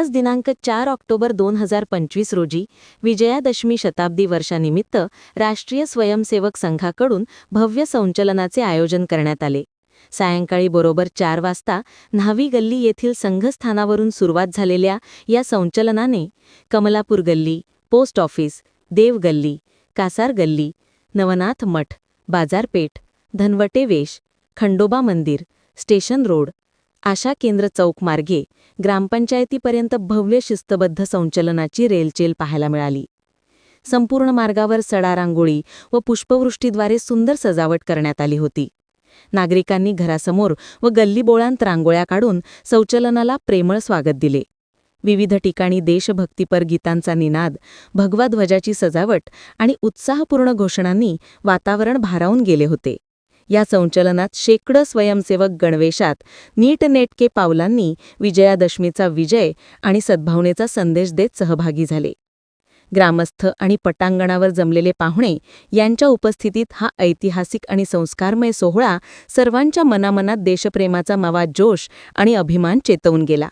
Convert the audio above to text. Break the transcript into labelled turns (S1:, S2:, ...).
S1: आज दिनांक चार ऑक्टोबर दोन हजार पंचवीस रोजी विजयादशमी शताब्दी वर्षानिमित्त राष्ट्रीय स्वयंसेवक संघाकडून भव्य संचलनाचे आयोजन करण्यात आले. सायंकाळी बरोबर चार वाजता न्हावी गल्ली येथील संघस्थानावरून सुरुवात झालेल्या या संचलनाने कमलापूर गल्ली पोस्ट ऑफिस देव गल्ली कासार गल्ली नवनाथ मठ बाजारपेठ धनवटे वेश खंडोबा मंदिर स्टेशन रोड आशा केंद्र चौक मार्गे ग्रामपंचायतीपर्यंत भव्य शिस्तबद्ध संचलनाची रेलचेल पाहायला मिळाली. संपूर्ण मार्गावर सडा रांगोळी व पुष्पवृष्टीद्वारे सुंदर सजावट करण्यात आली होती. नागरिकांनी घरासमोर व गल्लीबोळांत रांगोळ्या काढून संचलनाला प्रेमळ स्वागत दिले. विविध ठिकाणी देशभक्तीपर गीतांचा निनाद भगवा ध्वजाची सजावट आणि उत्साहपूर्ण घोषणांनी वातावरण भारावून गेले होते. या संचलनात शेकडो स्वयंसेवक गणवेशात नीटनेटके पावलांनी विजयादशमीचा विजय आणि सद्भावनेचा संदेश देत सहभागी झाले. ग्रामस्थ आणि पटांगणावर जमलेले पाहुणे यांच्या उपस्थितीत हा ऐतिहासिक आणि संस्कारमय सोहळा सर्वांच्या मनामनात देशप्रेमाचा मावा जोश आणि अभिमान चेतवून गेला.